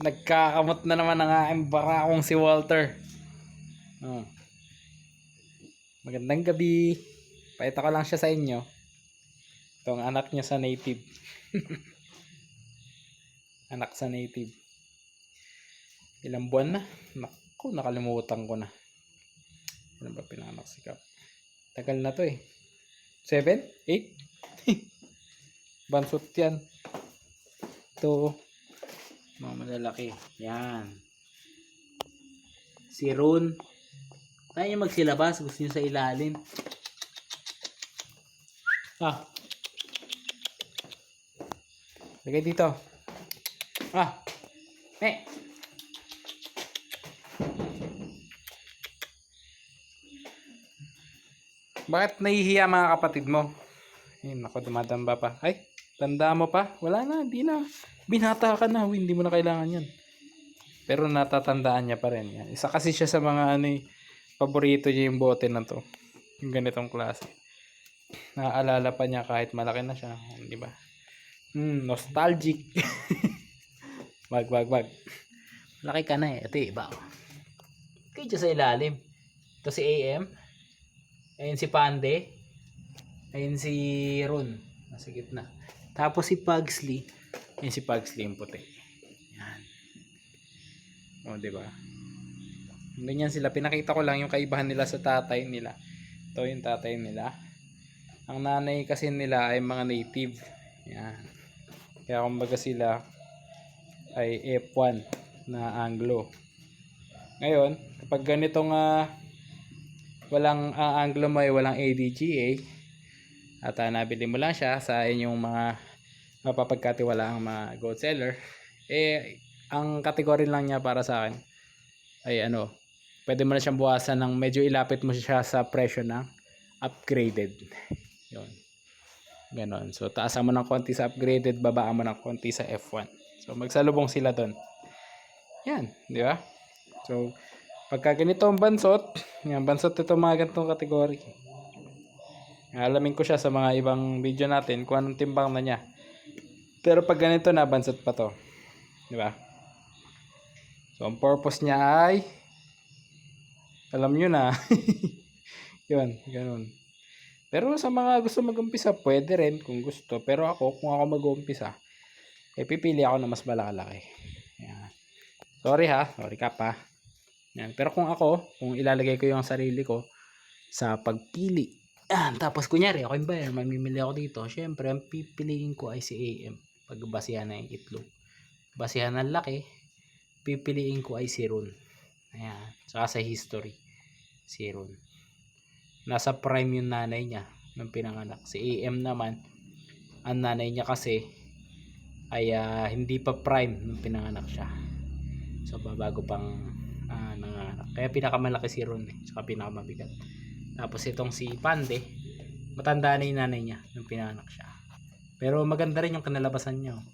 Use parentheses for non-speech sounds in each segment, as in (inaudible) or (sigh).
Nagkakamot na naman ang aking barakong si Walter. Oh. Magandang gabi. Paita ko lang siya sa inyo. Itong anak niya sa native. (laughs) anak sa native. Ilang buwan na? Naku, nakalimutan ko na. Ano ba pinanganak si Cap? Tagal na to eh. Seven? Eight? (laughs) Bansot yan. Ito. Mga malalaki. Yan. Si Ron. Kaya niya magsilabas. Gusto niya sa ilalim. Ah. Lagay dito. Ah. Eh. Bakit nahihiya mga kapatid mo? Ay, nako, dumadamba pa. Ay, tanda mo pa? Wala na, hindi na. Binata ka na, hindi mo na kailangan yan. Pero natatandaan niya pa rin. Yan. Isa kasi siya sa mga ano, eh, paborito niya yung bote na to. Yung ganitong klase. Naaalala pa niya kahit malaki na siya. Di ba? Hmm, nostalgic. (laughs) wag, wag, wag. Laki ka na eh. Ito iba. Kayo dyan sa ilalim. Ito si AM. Ayun si Pande. Ayun si Ron. Nasa gitna. Tapos si Pugsley. Ayun si Pugsley yung puti. Yan. O, di ba? Ganyan sila. Pinakita ko lang yung kaibahan nila sa tatay nila. Ito yung tatay nila. Ang nanay kasi nila ay mga native. Yan. Kaya kumbaga sila ay F1 na Anglo. Ngayon, kapag ganitong ah, walang uh, Anglo mo ay walang ADGA at ah, nabili mo lang siya sa inyong mga mapapagkatiwala ang mga gold seller. Eh ang kategory lang niya para sa akin ay ano pwede mo na siyang buwasan ng medyo ilapit mo siya sa presyo ng upgraded. Yun. Ganon. So taasan mo ng konti sa upgraded babaan mo ng konti sa F1 so magsalubong sila doon yan di ba? So Pagka ganito ang bansot, yan, bansot ito mga ganitong kategory. Alamin ko siya sa mga ibang video natin kung anong timbang na niya. Pero pag ganito na, bansot pa to. Di ba? So, ang purpose niya ay alam nyo na. (laughs) Yun, ganun. Pero sa mga gusto mag-umpisa, pwede rin kung gusto. Pero ako, kung ako mag-umpisa, eh, pipili ako na mas malalaki. Yan. Sorry ha. Sorry ka pa. Yan. Pero kung ako, kung ilalagay ko yung sarili ko sa pagpili, yan, (clears throat) tapos kunyari, ako yung buyer, mamimili ako dito, syempre, ang pipiliin ko ay si AM. Pag basihan na yung itlog. Basihan ng laki, pipiliin ko ay si Ron. Ayan. Saka sa history, si Ron. Nasa prime yung nanay niya nung pinanganak. Si AM naman, ang nanay niya kasi ay ah, hindi pa prime nung pinanganak siya. So, babago pang ah, nanganak. Kaya pinakamalaki si Ron eh. Saka pinakamabigat. Tapos itong si Pande, matanda na yung nanay niya nung pinanganak siya. Pero maganda rin yung kanalabasan niya. oh.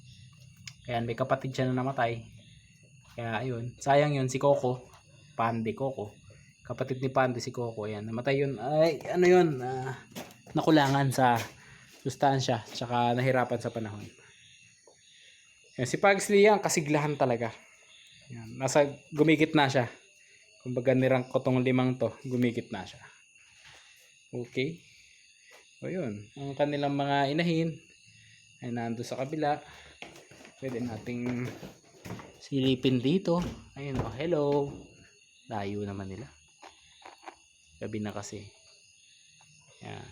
Kaya may kapatid siya na namatay. Kaya ayun, sayang yun si Coco, Pande Coco. Kapatid ni Pande si Coco, ayan. Namatay yun. Ay, ano yun? ah, nakulangan sa sustansya. Tsaka nahirapan sa panahon. Yan, si Pugsley yan, kasiglahan talaga. Yan, nasa gumikit na siya. Kumbaga nirang ko tong limang to, gumikit na siya. Okay. O yun, ang kanilang mga inahin ay nando sa kabila. Pwede nating silipin dito. Ayun o, hello. Layo naman nila. Gabi na kasi. Yan.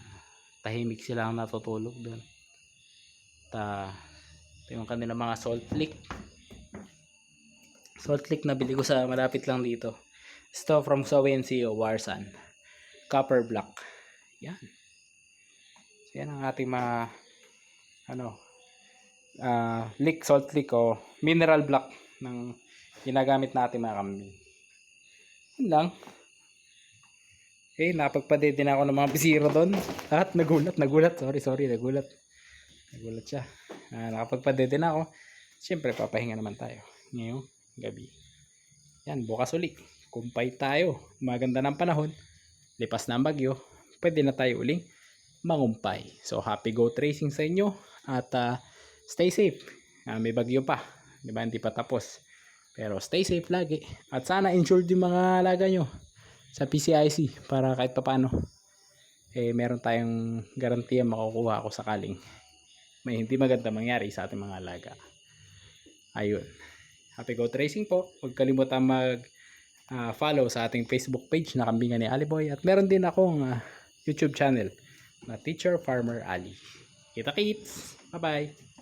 Tahimik sila ang natutulog doon. Ta ito yung kanilang mga salt lick. Salt lick na bili ko sa malapit lang dito. Ito from Sawensi o Warsan. Copper block. Yan. So, yan ang ating mga ano ah lick, salt lick o mineral block ng ginagamit natin mga kambing. Yun lang. Okay, napagpade din ako ng mga bisiro doon. At nagulat, nagulat. Sorry, sorry, nagulat. Nagulat siya. Ah, nakapagpade din ako. Siyempre, papahinga naman tayo. Ngayong gabi. Yan, bukas uli. Kumpay tayo. Maganda ng panahon. Lipas na ang bagyo. Pwede na tayo uling mangumpay. So, happy go tracing sa inyo. At ah, stay safe. Ah, may bagyo pa. Di ba? Hindi pa tapos. Pero stay safe lagi. At sana insured yung mga alaga nyo sa PCIC para kahit papano eh meron tayong garantiya makukuha ako sakaling may hindi maganda mangyari sa ating mga alaga. Ayun. Happy Go Tracing po. Huwag kalimutan mag ah, follow sa ating Facebook page na kambingan ni Ali Boy at meron din akong ah, YouTube channel na Teacher Farmer Ali. Kita kits! Bye-bye!